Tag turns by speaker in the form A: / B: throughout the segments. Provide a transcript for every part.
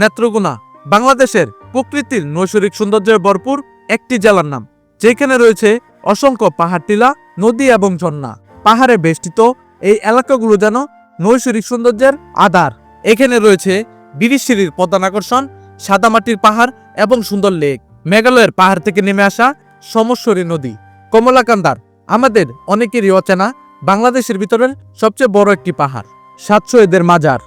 A: নেত্রকোনা, বাংলাদেশের প্রকৃতির নৈসর্গিক সৌন্দর্যে ভরপুর একটি জেলার নাম। যেখানে রয়েছে অসংখ্য পাহাড় টিলা, নদী এবং ঝর্ণা। পাহাড়ে বেষ্টিত এই এলাকাগুলো যেন নৈসর্গিক সৌন্দর্যের আধার। এখানে রয়েছে বিরিশিরির প্রধান আকর্ষণ সাদামাটির পাহাড় এবং সুন্দর লেক। মেঘালয়ের পাহাড় থেকে নেমে আসা সমস্বরী নদী। কমলাকান্দার, আমাদের অনেকেরই অচেনা বাংলাদেশের ভিতরের সবচেয়ে বড় একটি পাহাড়। সাতশো এদের মাজার।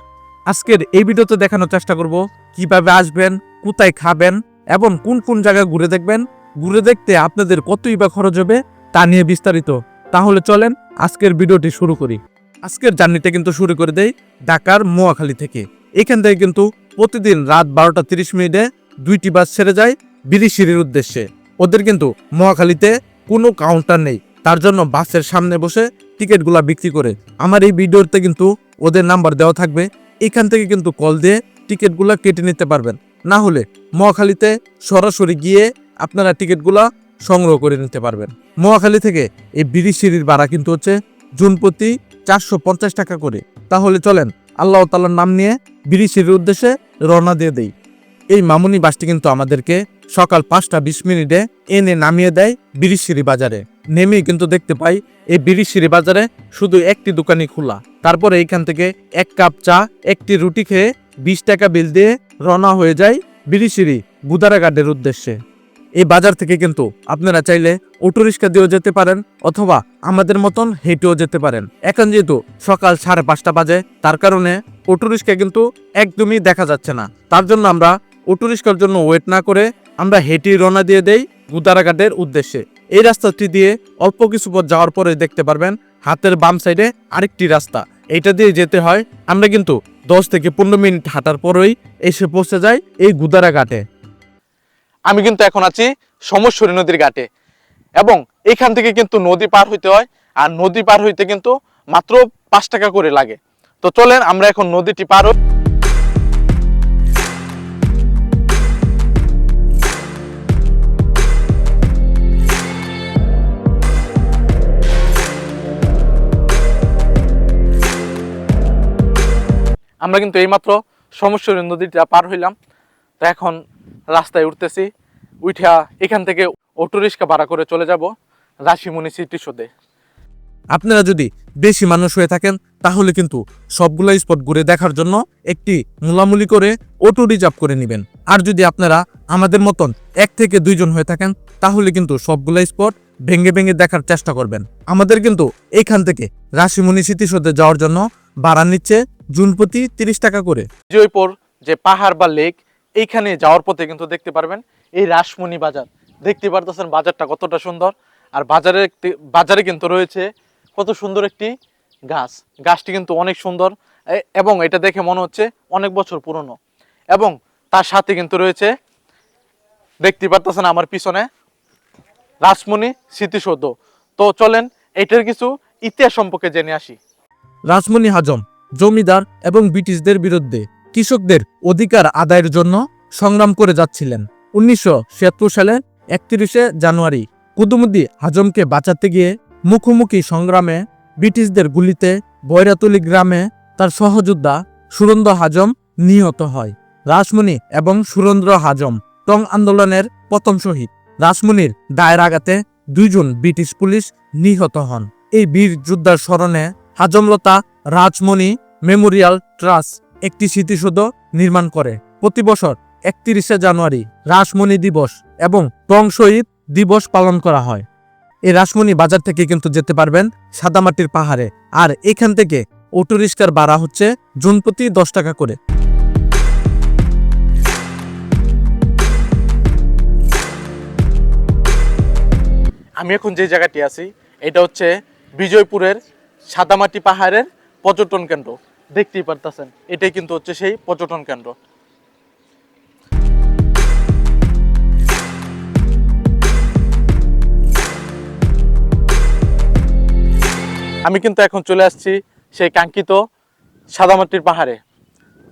A: আজকের এই ভিডিওতে দেখানোর চেষ্টা করব কীভাবে আসবেন, কোথায় খাবেন এবং কোন কোন জায়গায় ঘুরে দেখবেন। ঘুরে দেখতে আপনাদের কতই বা খরচ হবে তা নিয়ে বিস্তারিত। তাহলে চলেন আজকের ভিডিওটি শুরু করি। আজকের জার্নিটা কিন্তু শুরু করে দেই ঢাকার মোয়াখালী থেকে। এখান থেকে কিন্তু প্রতিদিন রাত বারোটা তিরিশ মিনিটে দুইটি বাস ছেড়ে যায় বিরিশিরির উদ্দেশ্যে। ওদের কিন্তু মহাখালীতে কোনো কাউন্টার নেই। তার জন্য বাসের সামনে বসে টিকিটগুলা বিক্রি করে। আমার এই ভিডিওতে কিন্তু ওদের নাম্বার দেওয়া থাকবে এখান থেকে কিন্তু কল দিয়ে টিকিটগুলা কেটে নিতে পারবেন। না হলে মহাখালীতে সরাসরি গিয়ে আপনারা টিকিটগুলা সংগ্রহ করে নিতে পারবেন। মহাখালী থেকে এই বিরিশিরির ভাড়া কিন্তু হচ্ছে জুন প্রতি চারশো পঞ্চাশ টাকা করে। তাহলে চলেন আল্লাহ তালার নাম নিয়ে বিরিশিরির উদ্দেশ্যে রওনা দিয়ে দেই। এই মামুনি বাসটি কিন্তু আমাদেরকে সকাল পাঁচটা বিশ মিনিটে এনে নামিয়ে দেয় বিরিশিরি বাজারে। নেমেই কিন্তু দেখতে পাই এই বিরিশিরি বাজারে শুধু একটি দোকানই খোলা। তারপরে এইখান থেকে এক কাপ চা, একটি রুটি খেয়ে বিশ টাকা বিল দিয়ে রওনা হয়ে যায় বিরিশিরি বুদারাঘাটের উদ্দেশ্যে। এই বাজার থেকে কিন্তু আপনারা চাইলে অটো রিক্সা দিয়েও যেতে পারেন অথবা আমাদের মতন হেঁটেও যেতে পারেন। এখন যেহেতু সকাল সাড়ে পাঁচটা বাজে, তার কারণে অটো রিক্সা কিন্তু একদমই দেখা যাচ্ছে না। তার জন্য আমরা অটো রিক্সার জন্য ওয়েট না করে আমরা হেঁটে রওনা দিয়ে দেই গুদারাঘাটের উদ্দেশ্যে। এই রাস্তাটি দিয়ে অল্প কিছু পথ যাওয়ার পরে দেখতে পারবেন হাতের বাম সাইডে আরেকটি রাস্তা। এইটা দিয়ে যেতে হয়, আমরা কিন্তু দশ থেকে পনেরো মিনিট হাঁটার পরেই এসে পৌঁছে যাই এই গুদারা ঘাটে।
B: আমি কিন্তু এখন আছি সমস্বরী নদীর ঘাটে এবং এখান থেকে কিন্তু নদী পার হইতে হয় আর নদী পার হইতে কিন্তু মাত্র পাঁচ টাকা করে লাগে। তো চলেন, আমরা এখন নদীটি পার হই। আমরা কিন্তু এইমাত্র সমস্বরী নদীটা পার হইলাম। তো এখন রাস্তায় উঠতেছি উঠা এখান থেকে অটো রিক্সা ভাড়া করে চলে যাব রাশিমণি সিটি শোধে
A: আপনারা যদি বেশি মানুষ হয়ে থাকেন, তাহলে কিন্তু সবগুলো স্পট ঘুরে দেখার জন্য একটি মুলামুলি করে অটো রিজার্ভ করে নেবেন। আর যদি আপনারা আমাদের মতন এক থেকে দুইজন হয়ে থাকেন, তাহলে কিন্তু সবগুলো স্পট ভেঙে ভেঙে দেখার চেষ্টা করবেন। আমাদের কিন্তু এখান থেকে রাশিমণি স্মৃতিসৌধে যাওয়ার জন্য ভাড়া নিচ্ছে জুন প্রতি তিরিশ টাকা করে।
B: জয়পুর যে পাহাড় বা লেক এইখানে যাওয়ার পথে কিন্তু দেখতে পারবেন এই রাসমণি বাজার। দেখতে পারতেছেন বাজারটা কতটা সুন্দর আর বাজারে একটি- বাজারে কিন্তু রয়েছে কত সুন্দর একটি গাছ। গাছটি কিন্তু অনেক সুন্দর এবং এটা দেখে মনে হচ্ছে অনেক বছর পুরনো। এবং তার সাথে কিন্তু রয়েছে দেখতে পারতেছেন আমার পিছনে রাসমণি স্মৃতিসৌধ। তো চলেন এটার কিছু ইতিহাস সম্পর্কে জেনে আসি।
A: রাসমণি হাজম। জমিদার এবং ব্রিটিশদের বিরুদ্ধে কৃষকদের অধিকার আদায়ের জন্য সংগ্রাম করে যাচ্ছিলেন। উনিশশো সালের একত্রিশে জানুয়ারি কুদুমুদ্দি হাজমকে বাঁচাতে গিয়ে মুখোমুখি সংগ্রামে ব্রিটিশদের গুলিতে বৈরাতলি গ্রামে তার সহযোদ্ধা সুরেন্দ্র হাজম নিহত হয়। রাসমণি এবং সুরেন্দ্র হাজম টং আন্দোলনের প্রথম শহীদ। রাসমণির দায়ের আঘাতে দুইজন ব্রিটিশ পুলিশ নিহত হন। এই বীর যোদ্ধার স্মরণে হাজমলতা রাজমণি মেমোরিয়াল ট্রাস্ট একটি স্মৃতিসৌধ নির্মাণ করে। প্রতি বছর একত্রিশে জানুয়ারি রাসমণি দিবস এবং টং শহীদ দিবস পালন করা হয়। এই রাসমণি বাজার থেকে কিন্তু যেতে পারবেন সাদামাটির পাহাড়ে। আর এখান থেকে অটো রিক্সার ভাড়া হচ্ছে জুন প্রতি দশ টাকা করে।
B: আমি এখন যে জায়গাটি আছি, এটা হচ্ছে বিজয়পুরের সাদামাটি পাহাড়ের পর্যটন কেন্দ্র। দেখতেই পারতেছেন, এটাই কিন্তু হচ্ছে সেই পর্যটন কেন্দ্র। আমি কিন্তু এখন চলে আসছি সেই কাঙ্ক্ষিত সাদামাটির পাহাড়ে।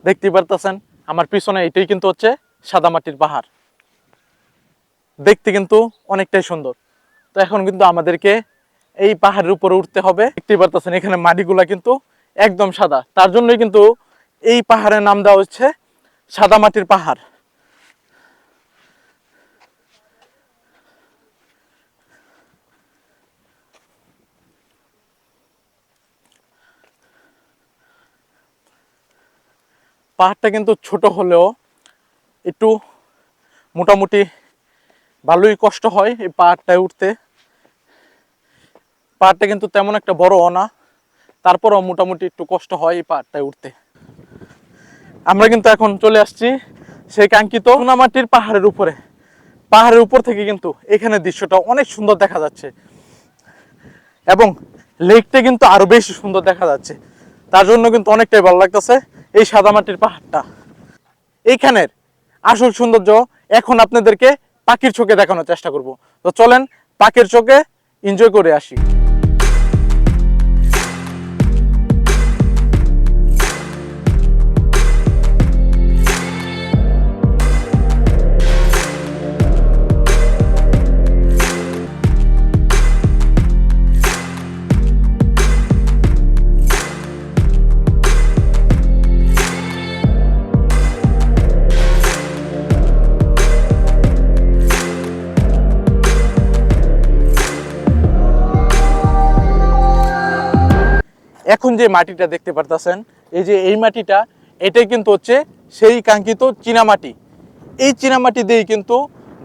B: দেখতেই পারতেছেন, আমার পিছনে এটাই কিন্তু হচ্ছে সাদামাটির পাহাড়। দেখতে কিন্তু অনেকটাই সুন্দর। তো এখন কিন্তু আমাদেরকে এই পাহাড়ের উপরে উঠতে হবে। দেখতেই পারতেছেন, এখানে মাটিগুলা কিন্তু একদম সাদা। তার জন্যই কিন্তু এই পাহাড়ের নাম দেওয়া হচ্ছে সাদা মাটির পাহাড়। পাহাড়টা কিন্তু ছোট হলেও একটু মোটামুটি ভালোই কষ্ট হয় এই পাহাড়টায় উঠতে। পাহাড়টা কিন্তু তেমন একটা বড় না। তারপরও মোটামুটি একটু কষ্ট হয় এই পাহাড়টায় উঠতে। আমরা কিন্তু এখন চলে আসছি সেই কাঙ্ক্ষিত সোনামাটির পাহাড়ের উপরে। পাহাড়ের উপর থেকে কিন্তু এখানে দৃশ্যটা অনেক সুন্দর দেখা যাচ্ছে। এবং লেকটা কিন্তু আরও বেশি সুন্দর দেখা যাচ্ছে। তার জন্য কিন্তু অনেকটাই ভালো লাগতেছে এই সাদামাটির পাহাড়টা। এইখানের আসল সৌন্দর্য এখন আপনাদেরকে পাখির চোখে দেখানোর চেষ্টা করব। তো চলেন পাখির চোখে এনজয় করে আসি। এখন যে মাটিটা দেখতে পারতেছেন, এই যে এই মাটিটা, এটাই কিন্তু হচ্ছে সেই কাঙ্ক্ষিত চীনামাটি এই চীনামাটি দিয়েই কিন্তু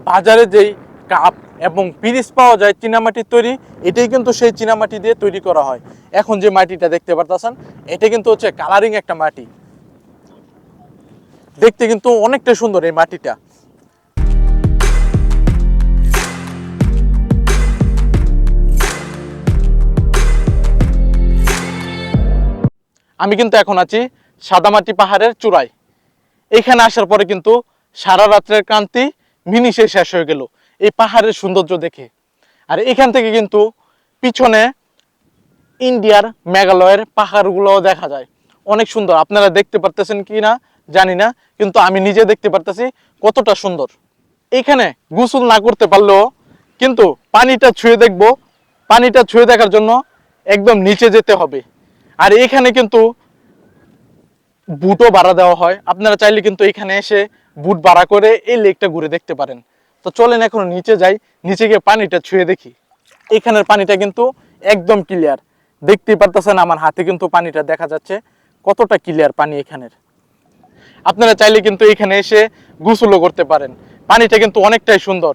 B: বাজারে যেই কাপ এবং পিরিচ পাওয়া যায় চীনামাটির তৈরি, এটাই কিন্তু সেই চীনামাটি দিয়ে তৈরি করা হয়। এখন যে মাটিটা দেখতে পারতেছেন, এটা কিন্তু হচ্ছে কালারিং একটা মাটি। দেখতে কিন্তু অনেকটা সুন্দর এই মাটিটা। আমি কিন্তু এখন আছি সাদামাটি পাহাড়ের চূড়ায়। এখানে আসার পরে কিন্তু সারা রাত্রের ক্রান্তি মিনিশে শেষ হয়ে গেল এই পাহাড়ের সৌন্দর্য দেখে। আর এখান থেকে কিন্তু পিছনে ইন্ডিয়ার মেঘালয়ের পাহাড়গুলোও দেখা যায়। অনেক সুন্দর। আপনারা দেখতে পারতেছেন কি না জানি না, কিন্তু আমি নিজে দেখতে পারতেছি কতটা সুন্দর। এখানে গোসল না করতে পারলেও কিন্তু পানিটা ছুঁয়ে দেখব। পানিটা ছুঁয়ে দেখার জন্য একদম নিচে যেতে হবে। আর এখানে কিন্তু বুটও ভাড়া দেওয়া হয়। আপনারা চাইলে কিন্তু এখানে এসে বুট ভাড়া করে এই লেকটা ঘুরে দেখতে পারেন। তো চলেন এখন নিচে যাই। নিচে গিয়ে পানিটা ছুঁয়ে দেখি। এখানের পানিটা কিন্তু একদম ক্লিয়ার দেখতেই পারতেছেন আমার হাতে কিন্তু পানিটা দেখা যাচ্ছে। কতটা ক্লিয়ার পানি এখানের। আপনারা চাইলে কিন্তু এখানে এসে গোসলও করতে পারেন। পানিটা কিন্তু অনেকটাই সুন্দর।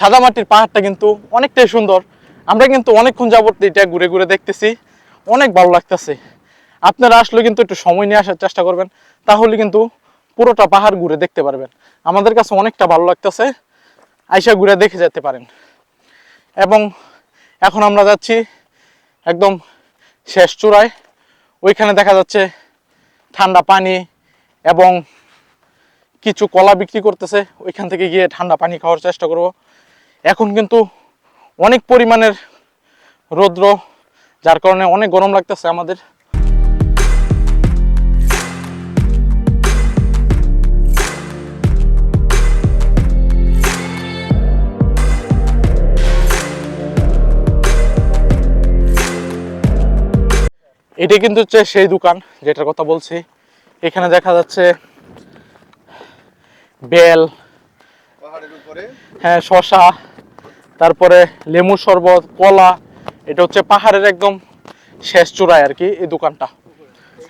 B: সাদামাটির পাহাড়টা কিন্তু অনেকটাই সুন্দর। আমরা কিন্তু অনেকক্ষণ যাবত এটা ঘুরে ঘুরে দেখতেছি। অনেক ভালো লাগতেছে। আপনারা আসলে কিন্তু একটু সময় নিয়ে আসার চেষ্টা করবেন, তাহলে কিন্তু পুরোটা পাহাড় ঘুরে দেখতে পারবেন। আমাদের কাছে অনেকটা ভালো লাগতেছে। আইসা ঘুরে দেখে যেতে পারেন। এবং এখন আমরা যাচ্ছি একদম শেষ চূড়ায়। ওইখানে দেখা যাচ্ছে ঠান্ডা পানি এবং কিছু কলা বিক্রি করতেছে। ওইখান থেকে গিয়ে ঠান্ডা পানি খাওয়ার চেষ্টা করব। এখন কিন্তু অনেক পরিমাণের রৌদ্র যার কারণে অনেক গরম লাগতেছে আমাদের। এটা কিন্তু হচ্ছে সেই দোকান যেটার কথা বলছি। এখানে দেখা যাচ্ছে বেল হ্যাঁ শশা তারপরে লেমু শরবত, কলা, এটা হচ্ছে পাহাড়ের একদম শেষ চূড়ায় আর কি এই দোকানটা।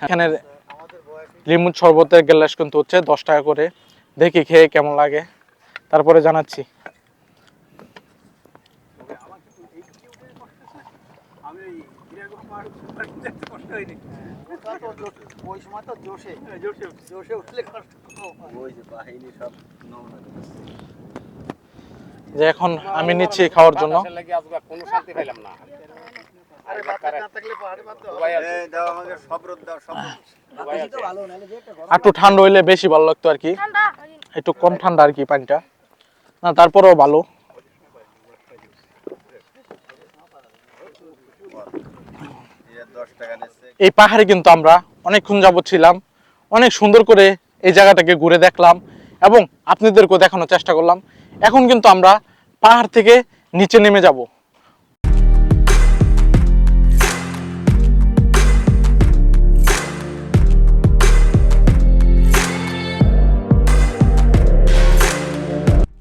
B: এখানে লেমু শরবতের গ্লাস কিন্তু হচ্ছে দশ টাকা করে। দেখি খেয়ে কেমন লাগে। তারপরে জানাচ্ছি।
C: যে
B: এখন আমি নিচ্ছি খাওয়ার জন্য।
C: একটা
B: ঠান্ডা হইলে বেশি ভালো লাগতো আর কি। একটু কম ঠান্ডা আর কি পানিটা। না তারপরেও ভালো। এই পাহাড়ে কিন্তু আমরা অনেকক্ষণ যাবত ছিলাম। অনেক সুন্দর করে এই জায়গাটাকে ঘুরে দেখলাম। এবং আপনাদেরকেও দেখানোর চেষ্টা করলাম। এখন কিন্তু আমরা পাহাড় থেকে নিচে নেমে যাব।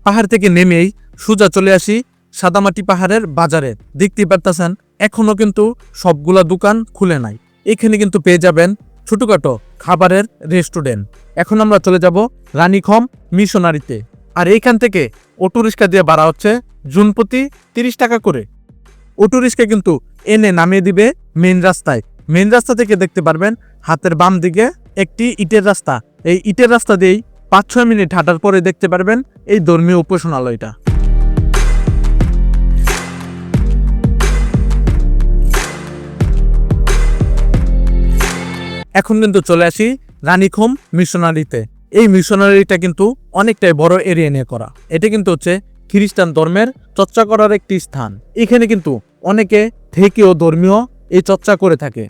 A: পাহাড় থেকে নেমেই সোজা চলে আসি সাদামাটি পাহাড়ের বাজারে। দেখতে পারতেছেন, এখনও কিন্তু সবগুলা দোকান খুলে নাই। এখানে কিন্তু পেয়ে যাবেন ছোটখাটো খাবারের রেস্টুরেন্ট। এখন আমরা চলে যাব রানীখম মিশনারিতে। আর এইখান থেকে অটো রিক্সা দিয়ে ভাড়া হচ্ছে জুনপ্রতি তিরিশ টাকা করে। অটো রিক্সা কিন্তু এনে নামিয়ে দিবে মেন রাস্তায়। মেন রাস্তা থেকে দেখতে পারবেন হাতের বাম দিকে একটি ইটের রাস্তা। এই ইটের রাস্তা দিয়েই পাঁচ ছয় মিনিট হাঁটার পরে দেখতে পারবেন এই ধর্মীয় উপাসনালয়টা। এখন কিন্তু চলে আসি রানীখোম মিশনারিতে। এই মিশনারিটা কিন্তু অনেকটাই বড় এরিয়া নিয়ে করা। এটা কিন্তু হচ্ছে খ্রিস্টান ধর্মের চর্চা করার একটি স্থান। এখানে কিন্তু অনেকে থেকেও ধর্মীয় এই চর্চা করে থাকে।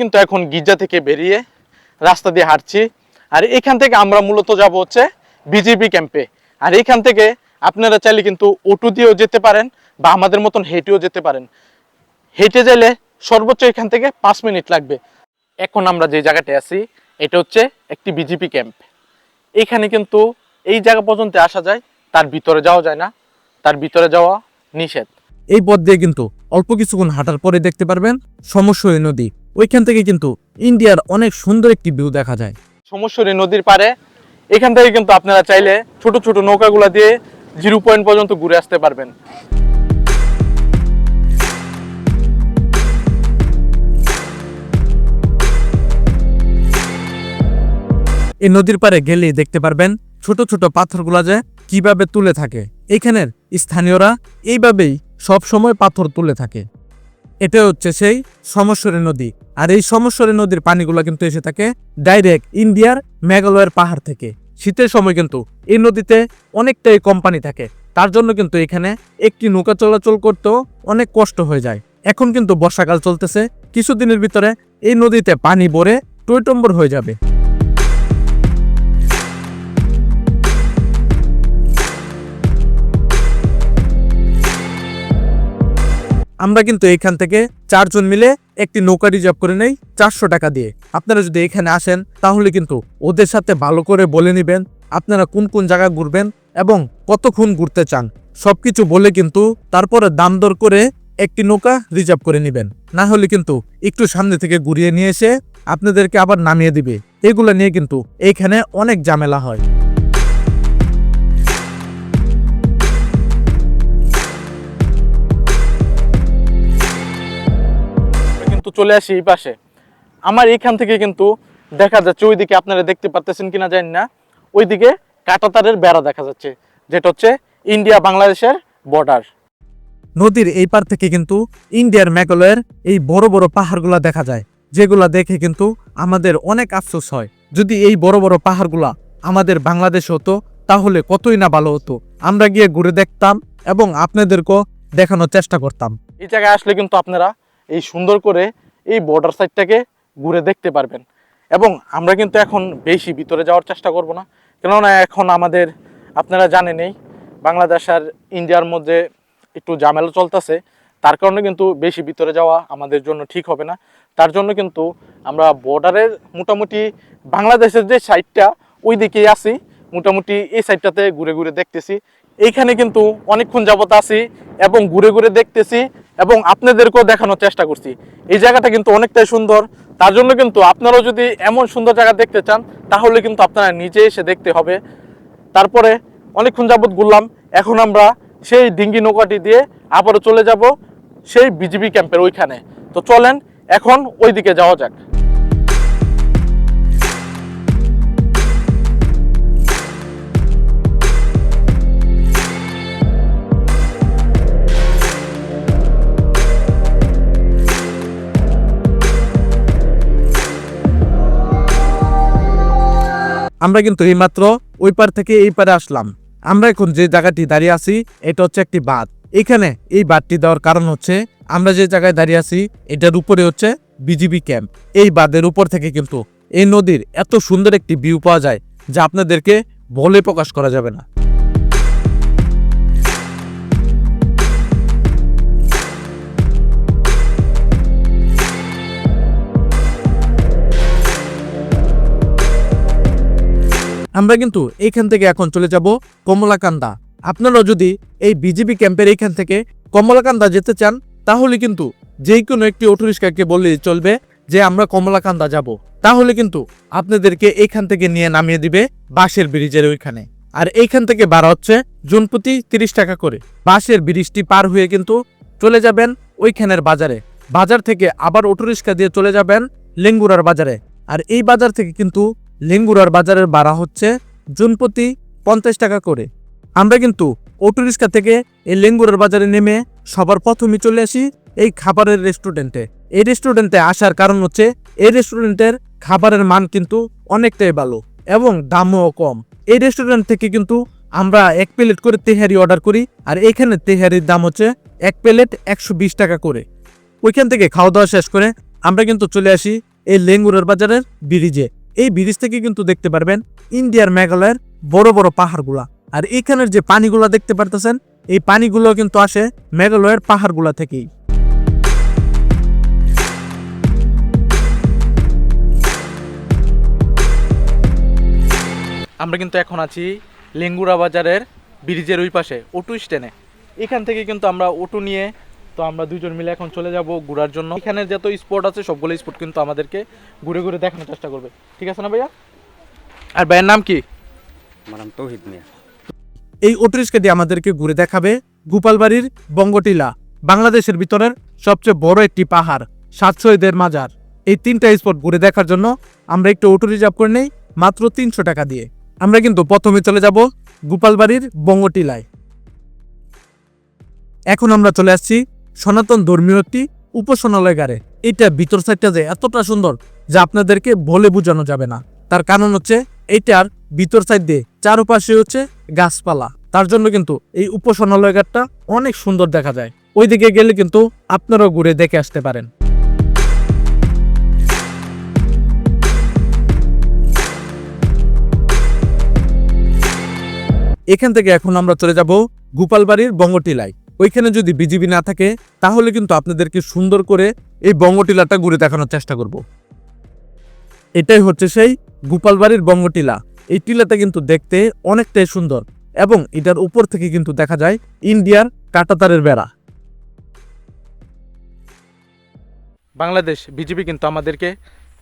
B: কিন্তু এখন গির্জা থেকে বেরিয়ে রাস্তা দিয়ে হাঁটছি। আর এখান থেকে আমরা মূলত যাব হচ্ছে বিজেপি ক্যাম্পে আর এখান থেকে আপনারা চাইলে কিন্তু অটো দিয়েও যেতে পারেন বা আমাদের মতন হেঁটেও যেতে পারেন। হেঁটে গেলে সর্বোচ্চ এখান থেকে পাঁচ মিনিট লাগবে। এখন আমরা যে জায়গাটায় আছি, এটা হচ্ছে একটি বিজেপি ক্যাম্প এখানে কিন্তু এই জায়গা পর্যন্ত আসা যায়, তার ভিতরে যাওয়া যায় না, তার ভিতরে যাওয়া নিষেধ।
A: এই পথ দিয়ে কিন্তু অল্প কিছুক্ষণ হাঁটার পরে দেখতে পারবেন সমস্যই নদী। ওইখান থেকে কিন্তু ইন্ডিয়ার অনেক সুন্দর একটি ভিউ দেখা যায়।
B: সমস্যরী নদীর পারে এখান থেকে কিন্তু আপনারা চাইলে ছোট ছোট নৌকাগুলা দিয়ে জিরো পয়েন্ট পর্যন্ত ঘুরে আসতে পারবেন।
A: এই নদীর পারে গেলেই দেখতে পারবেন ছোট ছোট পাথরগুলা যে কীভাবে তুলে থাকে। এখানের স্থানীয়রা এইভাবেই সব সময় পাথর তুলে থাকে। এটা হচ্ছে সেই সমস্বরী নদী। আর এই সমস্বরী নদীর পানিগুলো কিন্তু এসে থাকে ডাইরেক্ট ইন্ডিয়ার মেঘালয়ের পাহাড় থেকে। শীতের সময় কিন্তু এই নদীতে অনেকটাই কোম্পানি থাকে। তার জন্য কিন্তু এখানে একটি নৌকা চলাচল করতেও অনেক কষ্ট হয়ে যায়। এখন কিন্তু বর্ষাকাল চলতেছে, কিছুদিনের ভিতরে এই নদীতে পানি ভরে টইটম্বর হয়ে যাবে। আমরা কিন্তু এখান থেকে চারজন মিলে একটি নৌকা রিজার্ভ করে নেই চারশো টাকা দিয়ে। আপনারা যদি এখানে আসেন, তাহলে কিন্তু ওদের সাথে ভালো করে বলে নেবেন আপনারা কোন কোন জায়গা ঘুরবেন এবং কতক্ষণ ঘুরতে চান। সবকিছু বলে কিন্তু তারপরে দাম দর করে একটি নৌকা রিজার্ভ করে নেবেন। না হলে কিন্তু একটু সামনে থেকে ঘুরিয়ে নিয়ে এসে আপনাদেরকে আবার নামিয়ে দিবে। এগুলো নিয়ে কিন্তু এইখানে অনেক ঝামেলা হয়।
B: চলে আসি এই পাশে। আমার এইখান থেকে কিন্তু দেখা যাচ্ছে ওইদিকে আপনারা দেখতে পারতেছেন কিনা জানি না। ওইদিকে কাটাতারের বেড়া দেখা যাচ্ছে যেটা হচ্ছে ইন্ডিয়া বাংলাদেশের বর্ডার
A: নদীর এই পার থেকে কিন্তু ইন্ডিয়ার মেঘালয়ের এই বড় বড় পাহাড়গুলা দেখা যায় যেগুলা দেখে কিন্তু আমাদের অনেক আফসোস হয়। যদি এই বড় বড় পাহাড়গুলা আমাদের বাংলাদেশ হতো তাহলে কতই না ভালো হতো। আমরা গিয়ে ঘুরে দেখতাম এবং আপনাদেরকেও দেখানোর চেষ্টা করতাম।
B: এই জায়গায় আসলে কিন্তু আপনারা এই সুন্দর করে এই বর্ডার সাইডটাকে ঘুরে দেখতে পারবেন। এবং আমরা কিন্তু এখন বেশি ভিতরে যাওয়ার চেষ্টা করব না। কেননা এখন আমাদের, আপনারা জানেনই, বাংলাদেশ আর ইন্ডিয়ার মধ্যে একটু ঝামেলা চলতেছে। তার কারণে কিন্তু বেশি ভিতরে যাওয়া আমাদের জন্য ঠিক হবে না। তার জন্য কিন্তু আমরা বর্ডারের মোটামুটি বাংলাদেশের যে সাইডটা ওই দিকেই আছি। মোটামুটি এই সাইডটাতে ঘুরে ঘুরে দেখতেছি। এইখানে কিন্তু অনেকক্ষণ যাবত আছি এবং ঘুরে ঘুরে দেখতেছি এবং আপনাদেরকেও দেখানোর চেষ্টা করছি। এই জায়গাটা কিন্তু অনেকটাই সুন্দর। তার জন্য কিন্তু আপনারাও যদি এমন সুন্দর জায়গা দেখতে চান, তাহলে কিন্তু আপনারা নিজে এসে দেখতে হবে। তারপরে অনেকক্ষণ যাবত ঘুরলাম। এখন আমরা সেই ডিঙ্গি নৌকাটি দিয়ে আবারও চলে যাব সেই বিজিবি ক্যাম্পের ওইখানে। তো চলেন, এখন ওইদিকে যাওয়া যাক।
A: আমরা কিন্তু এইমাত্র ওই পার থেকে এই পারে আসলাম। আমরা এখন যে জায়গাটি দাঁড়িয়ে আছি, এটা হচ্ছে একটি বাঁধ। এখানে এই বাঁধটি দেওয়ার কারণ হচ্ছে, আমরা যে জায়গায় দাঁড়িয়ে আছি, এটার উপরে হচ্ছে বিজিবি ক্যাম্প। এই বাঁধের উপর থেকে কিন্তু এই নদীর এত সুন্দর একটি ভিউ পাওয়া যায়, যা আপনাদেরকে বলে প্রকাশ করা যাবে না। আমরা কিন্তু এইখান থেকে এখন চলে যাব কমলাকান্দা। আপনারা যদি এই বিজেপি ক্যাম্পের এইখান থেকে কমলাকান্দা যেতে চান, তাহলে কিন্তু যে কোনো একটি অটোরিক্সাকে বললে চলবে যে আমরা কমলাকান্দা যাব। তাহলে কিন্তু আপনাদেরকে এইখান থেকে নিয়ে নামিয়ে দিবে বাঁশের ব্রিজের ওইখানে। আর এইখান থেকে ভাড়া হচ্ছে জনপ্রতি তিরিশ টাকা করে। বাঁশের ব্রিজটি পার হয়ে কিন্তু চলে যাবেন ওইখানের বাজারে। বাজার থেকে আবার অটোরিক্সা দিয়ে চলে যাবেন লেঙ্গুরার বাজারে। আর এই বাজার থেকে কিন্তু লেঙ্গুরার বাজারের ভাড়া হচ্ছে জুন প্রতি পঞ্চাশ টাকা করে। আমরা কিন্তু অটোরিক্সা থেকে এই লেঙ্গুরার বাজারে নেমে সবার প্রথমে চলে আসি এই খাবারের রেস্টুরেন্টে এই রেস্টুরেন্টে আসার কারণ হচ্ছে এই রেস্টুরেন্টের খাবারের মান কিন্তু অনেকটাই ভালো এবং দামও কম। এই রেস্টুরেন্ট থেকে কিন্তু আমরা এক প্লেট করে তেহারি অর্ডার করি আর এখানে তেহারির দাম হচ্ছে এক প্লেট একশো বিশ টাকা করে। ওইখান থেকে খাওয়া দাওয়া শেষ করে আমরা কিন্তু চলে আসি এই লেঙ্গুরার বাজারের ব্রিজে। এই ব্রিজ থেকে কিন্তু দেখতে পারবেন ইন্ডিয়ার মেঘালয়ের বড় বড় পাহাড়গুলা। আর এখানের যে পানিগুলা দেখতে পারতেছেন, এই পানিগুলো কিন্তু আসে মেঘালয়ের পাহাড়গুলা থেকেই।
B: আমরা কিন্তু এখন আছি লেঙ্গুরা বাজারের ব্রিজের ওই পাশে অটো স্ট্যান্ডে। এখান থেকে কিন্তু আমরা অটো নিয়ে তো আমরা দুজন মিলে এখন চলে যাব ঘোরার জন্য। এখানে যত স্পট আছে সবগুলো স্পট কিন্তু আমাদেরকে ঘুরে ঘুরে দেখানোর চেষ্টা করবে। ঠিক আছে না ভাইয়া? আর ভাইয়ের নাম কি?
C: আমার নাম তৌহিদ মিয়া।
A: এই অটোরিক্সাটি আমাদেরকে ঘুরে দেখাবে গোপালবাড়ির বঙ্গটিলা বাংলাদেশের ভিতরের সবচেয়ে বড় একটি পাহাড় সাতশোদের মাজার। এই তিনটা স্পট ঘুরে দেখার জন্য আমরা একটু অটো রিজার্ভ করে নেই মাত্র তিনশো টাকা দিয়ে। আমরা কিন্তু প্রথমে চলে যাব গোপালবাড়ির বঙ্গটিলায়। এখন আমরা চলে আসছি সনাতন ধর্মীয় একটি উপাসনালয়গারে। এটা ভিতর সাইডটা যে এতটা সুন্দর যা আপনাদেরকে বলে বোঝানো যাবে না। তার কারণ হচ্ছে এইটার ভিতর সাইড দিয়ে চারপাশে হচ্ছে গাছপালা। তার জন্য কিন্তু এই উপাসনালয়গারটা অনেক সুন্দর দেখা যায়। ওইদিকে গেলে কিন্তু আপনারাও ঘুরে দেখে আসতে পারেন। এখান থেকে এখন আমরা চলে যাব গোপালবাড়ির বঙ্গটিলায়। ওইখানে যদি বিজিবি না থাকে, তাহলে কিন্তু আপনাদেরকে সুন্দর করে এই বঙ্গটিলাটা ঘুরে দেখানোর চেষ্টা করব। এটাই হচ্ছে সেই গোপালবাড়ির বঙ্গটিলা। এই টিলাটা কিন্তু দেখতে অনেকটাই সুন্দর এবং এটার উপর থেকে কিন্তু দেখা যায় ইন্ডিয়ার কাটাতারের বেড়া।
B: বাংলাদেশ বিজেপি কিন্তু আমাদেরকে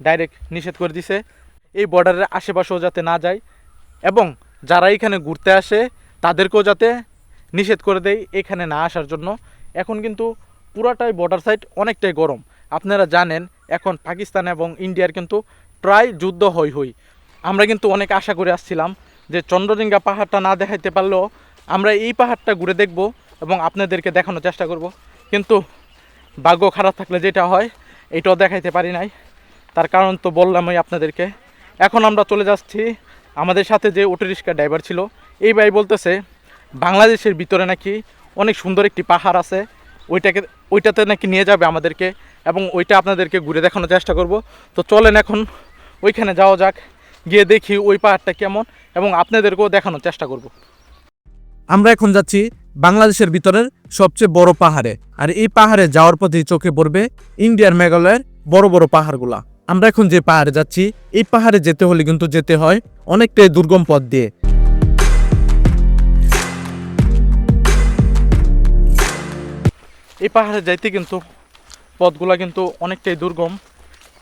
B: ডাইরেক্ট নিষেধ করে দিছে, এই বর্ডারের আশেপাশেও যাতে না যায় এবং যারা এখানে ঘুরতে আসে, তাদেরকেও যাতে নিষেধ করে দেয় এখানে না আসার জন্য। এখন কিন্তু পুরাটাই বর্ডার সাইড অনেকটাই গরম। আপনারা জানেন, এখন পাকিস্তান এবং ইন্ডিয়ার কিন্তু প্রায় যুদ্ধ হই হই আমরা কিন্তু অনেক আশা করে আসছিলাম যে চন্দ্রডিঙ্গা পাহাড়টা না দেখাইতে পারলেও আমরা এই পাহাড়টা ঘুরে দেখব এবং আপনাদেরকে দেখানোর চেষ্টা করব। কিন্তু ভাগ্য খারাপ থাকলে যেটা হয়, এটাও দেখাইতে পারি নাই। তার কারণ তো বললামই আপনাদেরকে। এখন আমরা চলে যাচ্ছি। আমাদের সাথে যে অটো রিক্সা ড্রাইভার ছিল, এই ভাই বলতেছে বাংলাদেশের ভিতরে নাকি অনেক সুন্দর একটি পাহাড় আছে। ওইটাকে, ওইটাতে নাকি নিয়ে যাবে আমাদেরকে এবং ওইটা আপনাদেরকে ঘুরে দেখানোর চেষ্টা করব। তো চলেন এখন ওইখানে যাওয়া যাক, গিয়ে দেখি ওই পাহাড়টা কেমন এবং আপনাদেরকেও দেখানোর চেষ্টা করব।
A: আমরা এখন যাচ্ছি বাংলাদেশের ভিতরের সবচেয়ে বড় পাহাড়ে। আর এই পাহাড়ে যাওয়ার পথে চোখে পড়বে ইন্ডিয়ার মেঘালয়ের বড় বড় পাহাড়গুলা। আমরা এখন যে পাহাড়ে যাচ্ছি, এই পাহাড়ে যেতে হলে কিন্তু যেতে হয় অনেকটাই দুর্গম পথ দিয়ে।
B: এই পাহাড়ে যাইতে কিন্তু পথগুলা কিন্তু অনেকটাই দুর্গম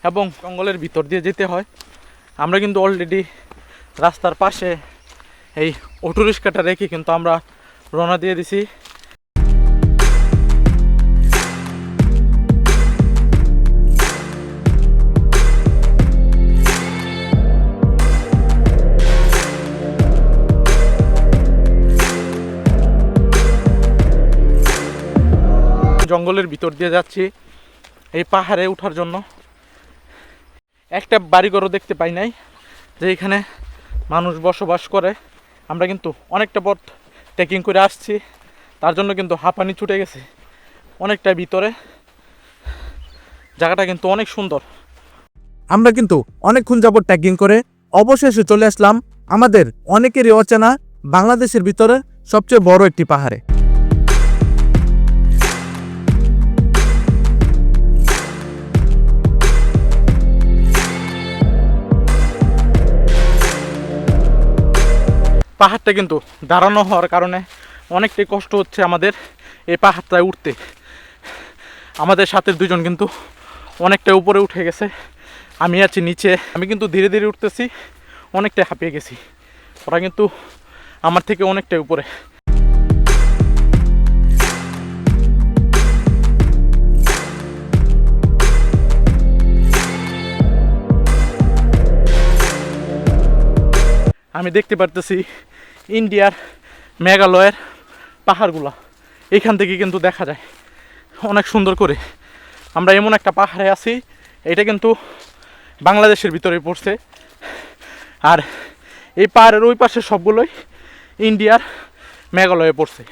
B: এবং জঙ্গলের ভিতর দিয়ে যেতে হয়। আমরা কিন্তু অলরেডি রাস্তার পাশে এই অটো রিক্সাটা রেখে কিন্তু আমরা রওনা দিয়ে দিছি। জঙ্গলের ভিতর দিয়ে যাচ্ছি, এই পাহাড়ে ওঠার জন্য। একটা বাড়িঘরও দেখতে পাই নাই, যে এখানে মানুষ বসবাস করে। আমরা কিন্তু অনেকটা পথ ট্রেকিং করে আসছি, তার জন্য কিন্তু হাঁপানি ছুটে গেছে অনেকটা ভিতরে। জায়গাটা কিন্তু অনেক সুন্দর।
A: আমরা কিন্তু অনেকক্ষণ যাবত ট্যাগিং করে অবশেষে চলে আসলাম আমাদের অনেকেরই অচেনা বাংলাদেশের ভিতরে সবচেয়ে বড় একটি পাহাড়ে।
B: পাহাড়টা কিন্তু দাঁড়ানো হওয়ার কারণে অনেকটাই কষ্ট হচ্ছে আমাদের এই পাহাড়টায় উঠতে। আমাদের সাথে দুজন কিন্তু অনেকটা উপরে উঠে গেছে। আমি আছি নিচে। আমি কিন্তু ধীরে ধীরে উঠতেছি অনেকটাই হাঁপিয়ে গেছি। ওরা কিন্তু আমার থেকে অনেকটাই উপরে। আমি দেখতে পারতেছি ইন্ডিয়ার মেঘালয়ের পাহাড়গুলা। এখান থেকে কিন্তু দেখা যায় অনেক সুন্দর করে। আমরা এমন একটা পাহাড়ে আছি, এটা কিন্তু বাংলাদেশের ভিতরে পড়ছে। আর এই পাহাড়ের ওই পাশে সবগুলোই ইন্ডিয়ার মেঘালয়ে পড়ছে।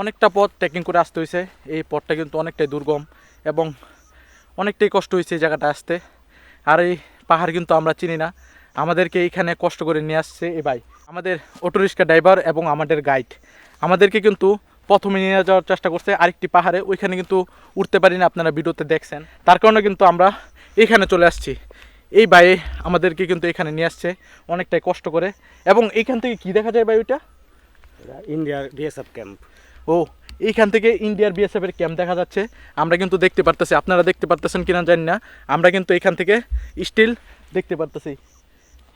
B: অনেকটা পথ ট্রেকিং করে আসতে হয়েছে এই পথটা কিন্তু অনেকটাই দুর্গম এবং অনেকটাই কষ্ট হয়েছে এই জায়গাটা আসতে। আর এই পাহাড় কিন্তু আমরা চিনি না। আমাদেরকে এইখানে কষ্ট করে নিয়ে আসছে এ ভাই। আমাদের অটোরিক্সা ড্রাইভার এবং আমাদের গাইড আমাদেরকে কিন্তু প্রথমে নিয়ে যাওয়ার চেষ্টা করছে আরেকটি পাহাড়ে। ওইখানে কিন্তু উঠতে পারি না আপনারা ভিডিওতে দেখছেন। তার কারণে কিন্তু আমরা এখানে চলে আসছি। এই বাইয়ে আমাদেরকে কিন্তু এখানে নিয়ে আসছে অনেকটাই কষ্ট করে। এবং এইখান থেকে কি দেখা যায় ভাই ওইটা?
D: ইন্ডিয়ার ক্যাম্প।
B: ও, এইখান থেকে ইন্ডিয়ার বিএসএফ এর ক্যাম্প দেখা যাচ্ছে। আমরা কিন্তু দেখতে পারতেছি, আপনারা দেখতে পারতেছেন কিনা জানি না। আমরা কিন্তু এখান থেকে স্টিল দেখতে পারতেছি।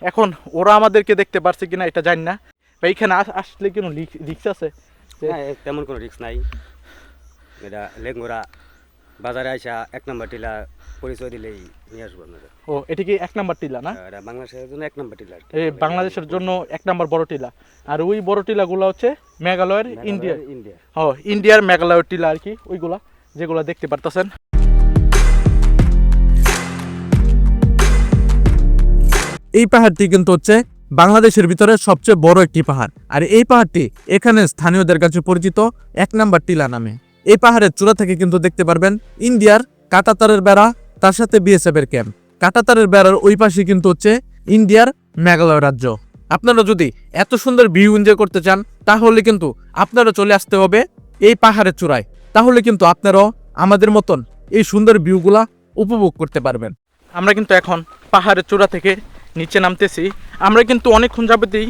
B: এখন ওরা আমাদেরকে দেখতে পারছে কিনা এটা জানি না। বা এইখানে আস- আসলে কোনো রিক্স আছে?
D: হ্যাঁ তেমন কোনো রিক্স নাই। এটা লেঙ্গুরা বাজারে আইসা এক নম্বর টিলা পরিচয় দিলেই নিয়ে আসব আপনাদের।
B: ও এটা কি এক নাম্বার টিলা না?
D: এটা বাংলাদেশের জন্য এক নম্বর টিলা আর কি।
B: এই বাংলাদেশের জন্য এক নাম্বার বড় টিলা। আর ওই বড় টিলাগুলো হচ্ছে মেঘালয়ের
D: মেঘালয়ের
B: ইন্ডিয়া
D: ইন্ডিয়া।
B: ও ইন্ডিয়ার মেঘালয়ের টিলা আর কি ওইগুলা যেগুলো দেখতে পারতেছেন।
A: এই পাহাড়টি কিন্তু হচ্ছে বাংলাদেশের ভিতরে সবচেয়ে বড় একটি পাহাড়। আর এই পাহাড়টি এখানে স্থানীয়দের কাছে পরিচিত এক নাম্বার টিলা নামে। এই পাহাড়ের চূড়া থেকে কিন্তু দেখতে পারবেন ইন্ডিয়ার কাটাতারের বেড়া, তার সাথে বিএসএফ এর ক্যাম্প কাটাতারের বেড়ার ওই পাশে কিন্তু হচ্ছে ইন্ডিয়ার মেঘালয় রাজ্য। আপনারা যদি এত সুন্দর ভিউ এনজয় করতে চান, তাহলে কিন্তু আপনারা চলে আসতে হবে এই পাহাড়ের চূড়ায়। তাহলে কিন্তু আপনারাও আমাদের মতন এই সুন্দর ভিউগুলা উপভোগ করতে পারবেন।
B: আমরা কিন্তু এখন পাহাড়ের চূড়া থেকে নিচে নামতেছি। আমরা কিন্তু অনেকক্ষণ যাবতেই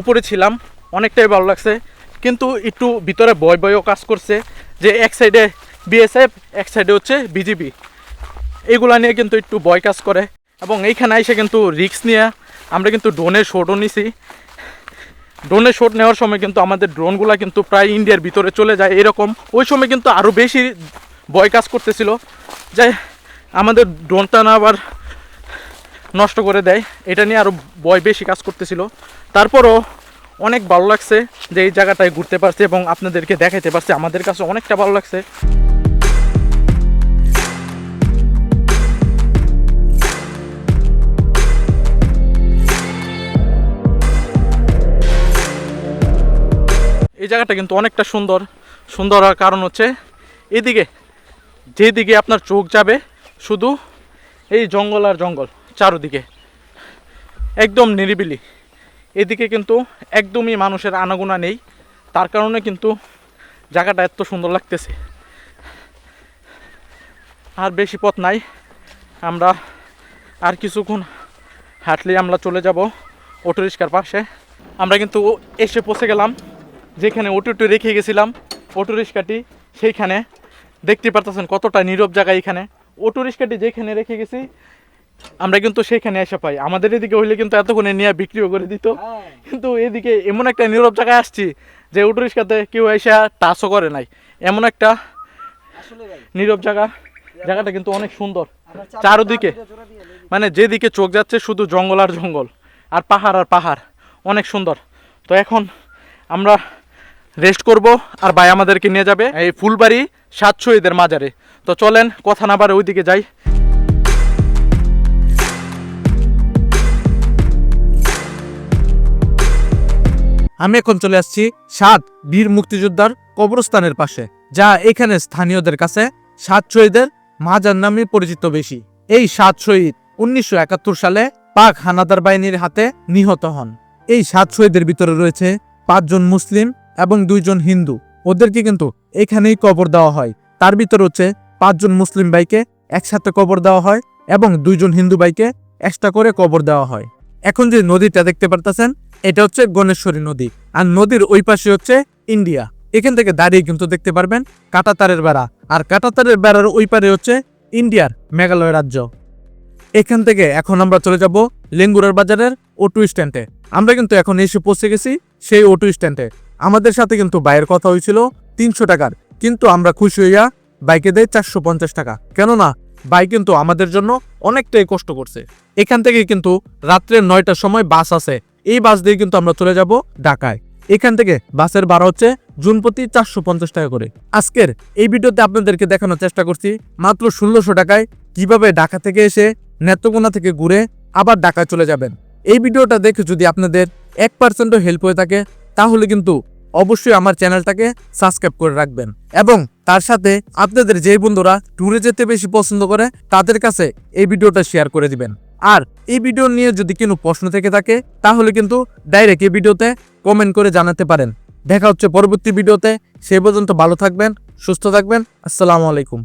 B: উপরে ছিলাম। অনেকটাই ভালো লাগছে। কিন্তু একটু ভিতরে বয় বয়ও কাজ করছে যে এক সাইডে বিএসএফ এক সাইডে হচ্ছে বিজিবি এগুলা নিয়ে কিন্তু একটু বয় কাজ করে। এবং এইখানে এসে কিন্তু রিক্স নিয়ে আমরা কিন্তু ড্রোনের শটও নিছি। ড্রোনের শট নেওয়ার সময় কিন্তু আমাদের ড্রোনগুলো কিন্তু প্রায় ইন্ডিয়ার ভিতরে চলে যায় এরকম। ওই সময় কিন্তু আরও বেশি বয় কাজ করতেছিল। যে আমাদের ড্রোনটা না আবার নষ্ট করে দেয়। এটা নিয়ে আরও বয় বেশি কাজ করতেছিল। তারপরও অনেক ভালো লাগছে যে এই জায়গাটায় ঘুরতে পারছি এবং আপনাদেরকে দেখাইতে পারছি। আমাদের কাছে অনেকটা ভালো লাগছে। এই জায়গাটা কিন্তু অনেকটা সুন্দর। সুন্দর হওয়ার কারণ হচ্ছে এদিকে, যেদিকে আপনার চোখ যাবে, শুধু এই জঙ্গল আর জঙ্গল, চারোদিকে। একদম নিরিবিলি। এদিকে কিন্তু একদমই মানুষের আনাগোনা নেই। তার কারণে কিন্তু জায়গাটা এত সুন্দর লাগতেছে। আর বেশি পথ নাই। আমরা আর কিছুক্ষণ হাঁটলেই আমরা চলে যাব অটো রিক্সার পাশে। আমরা কিন্তু এসে পৌঁছে গেলাম। যেখানে অটোটি রেখে গেছিলাম, অটো রিক্সাটি সেইখানে। দেখতে পারতেছেন কতটা নীরব জায়গা এখানে। অটো রিক্সাটি যেখানে রেখে গেছি আমরা কিন্তু সেখানে এসে পাই। আমাদের এদিকে হইলে কিন্তু এতক্ষণে নিয়ে বিক্রিও করে দিত। কিন্তু এদিকে এমন একটা নীরব জায়গায় আসছি যে অটো রিক্সাতে কেউ এসে টাচও করে নাই। এমন একটা নীরব জায়গা। জায়গাটা কিন্তু অনেক সুন্দর। চারোদিকে মানে যেদিকে চোখ যাচ্ছে শুধু জঙ্গল আর জঙ্গল। আর পাহাড় আর পাহাড়। অনেক সুন্দর। তো এখন আমরা রেস্ট করব আর ভাই আমাদেরকে নিয়ে যাবে এই ফুলবাড়ি সাতশো শহীদের মাজারে। তো চলেন কথা না বারে ওইদিকে যাই।
A: আমি এখন চলে আসছি সাত বীর মুক্তিযোদ্ধার কবরস্থানের পাশে, যা এখানে স্থানীয়দের কাছে সাত শহীদের মাজার নামে পরিচিত বেশি। এই সাত শহীদ উনিশশো একাত্তর সালে পাক হানাদার বাহিনীর হাতে নিহত হন। এই সাত শহীদের ভিতরে রয়েছে পাঁচজন মুসলিম এবং দুইজন হিন্দু। ওদেরকে কিন্তু এখানেই কবর দেওয়া হয়। তার ভিতর হচ্ছে পাঁচজন মুসলিম ভাইকে একসাথে কবর দেওয়া হয় এবং দুইজন হিন্দু ভাইকে এক্সট্রা করে কবর দেওয়া হয়। এখন যে নদীটা দেখতে পারতেছেন এটা হচ্ছে গণেশ্বরী নদী। আর নদীর ওই পাশে হচ্ছে ইন্ডিয়া। এখান থেকে দাঁড়িয়ে কিন্তু দেখতে পারবেন কাটাতারের বেড়া। আর কাটাতারের বেড়ার ওই পারে হচ্ছে ইন্ডিয়ার মেঘালয় রাজ্য। এখান থেকে এখন আমরা চলে যাব লেঙ্গুরার বাজারের অটো স্ট্যান্ডে আমরা কিন্তু এখন এসে পৌঁছে গেছি সেই অটো স্ট্যান্ডে আমাদের সাথে কিন্তু বাইয়ের কথা হয়েছিল তিনশো টাকার। কিন্তু আমরা খুশি হইয়া বাইকে দেয় চারশো পঞ্চাশ টাকা। কেননা বাইক কিন্তু আমাদের জন্য অনেকটাই কষ্ট করছে। এখান থেকে কিন্তু রাত্রে নয়টার সময় বাস আছে। এই বাস দিয়ে কিন্তু আমরা চলে যাব ঢাকায়। এখান থেকে বাসের ভাড়া হচ্ছে জুন প্রতি চারশো পঞ্চাশ টাকা করে। আজকের এই ভিডিওতে আপনাদেরকে দেখানোর চেষ্টা করছি, মাত্র ষোলোশো টাকায় কীভাবে ঢাকা থেকে এসে নেত্রকোনা থেকে ঘুরে আবার ঢাকায় চলে যাবেন। এই ভিডিওটা দেখে যদি আপনাদের এক পার্সেন্টও হেল্প হয়ে থাকে, তাহলে কিন্তু অবশ্যই আমার চ্যানেলটাকে সাবস্ক্রাইব করে রাখবেন এবং তার সাথে আপনাদের যেই বন্ধুরা ট্যুরে যেতে বেশি পছন্দ করে, তাদের কাছে এই ভিডিওটা শেয়ার করে দিবেন। আর এই ভিডিও নিয়ে যদি কোনো প্রশ্ন থেকে থাকে, তাহলে কিন্তু ডাইরেক্ট এই ভিডিওতে কমেন্ট করে জানাতে পারেন। দেখা হচ্ছে পরবর্তী ভিডিওতে সে পর্যন্ত ভালো থাকবেন, সুস্থ থাকবেন। আসসালামু আলাইকুম।